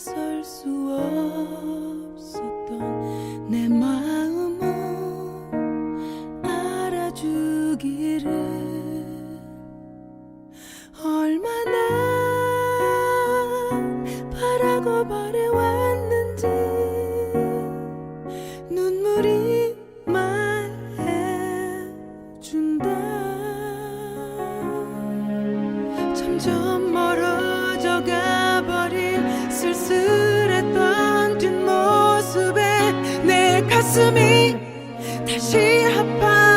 수 없었던 내 마음을 알아주기를 얼마나 바라고 바래왔 가슴이 다시 아파